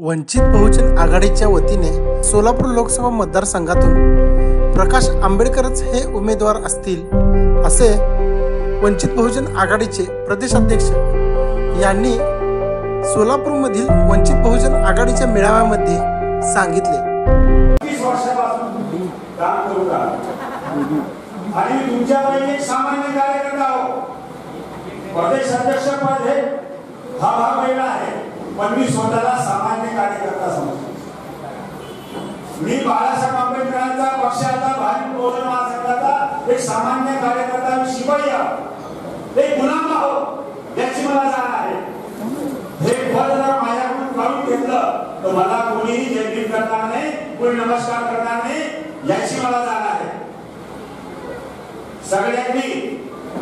वंचित बहुजन आघाडीच्या वतीने सोलापूर लोकसभा मतदारसंघातून प्रकाश आंबेडकरच हे उमेदवार असतील असे वंचित बहुजन आघाडीचे प्रदेशाध्यक्ष यांनी सोलापूरमधील वंचित बहुजन आघाडीच्या मेळाव्यामध्ये सांगितले तीस वर्षापासून काम करू लागलो. आणि मी तुमच्यापैकी एक सामान्य कार्यकर्ता आहो प्रदेश अध्यक्ष पद हे हा भाग वेगळा आहे पण मी स्वतःला सामान्य कार्यकर्ता समजतो मी बाळासाहेब आंबेडकरांचा पक्षाचा भाजप बहुजन महासंघाचा एक सामान्य कार्यकर्ता शिपाई आहो एक गुलाम आहो याची मला जाण आहे. हे पद जर माझ्याकडून काढून घेतलं तर मला कोणीही जयभीम करणार नाही कोणी नमस्कार करणार नाही याची मला जाण आहे. सगळ्यांनी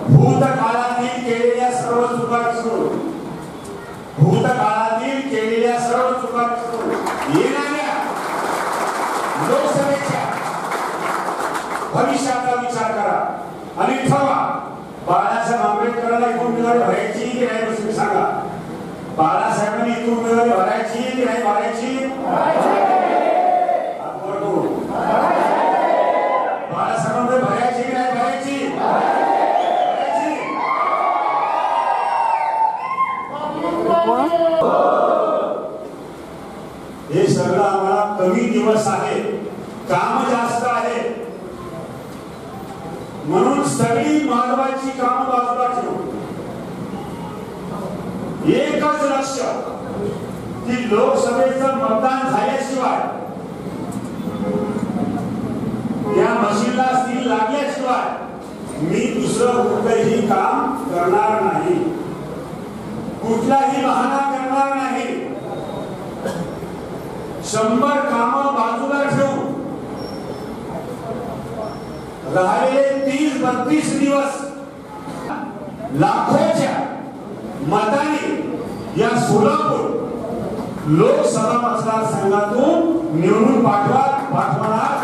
भूतकाळातील केलेल्या सर्व चुका विसरून भूतकाळातील केलेल्या सर्व चुका विसरून भविष्याचा विचार करा. आणि ठरवा बाळासाहेब आंबेडकरांना इथून उमेदवारी भरायची की नाही तुम्ही सांगा. बाळासाहेबांनी इथून उमेदवारी भरायची की नाही भरायची? बाळासाहेबांमध्ये भरायची की नाही भरायची. हे सगळं आम्हाला कमी दिवस आहे काम जास्त आहे म्हणून सगळी मानवाची काम बाजूला ठेवू एकच लक्ष की लोकसभेचं मतदान झाल्याशिवाय या मशीनला सील लागल्याशिवाय मी दुसरं कुठलंही काम करणार नाही. कुठलाही बहाना करणार नाही. शंभर काम बाजूला ठेवून राहिलेले बत्तीस दिवस लाखोच्या मताने या सोलापूर लोकसभा मतदारसंघातून निवडून पाठवा पाठवणार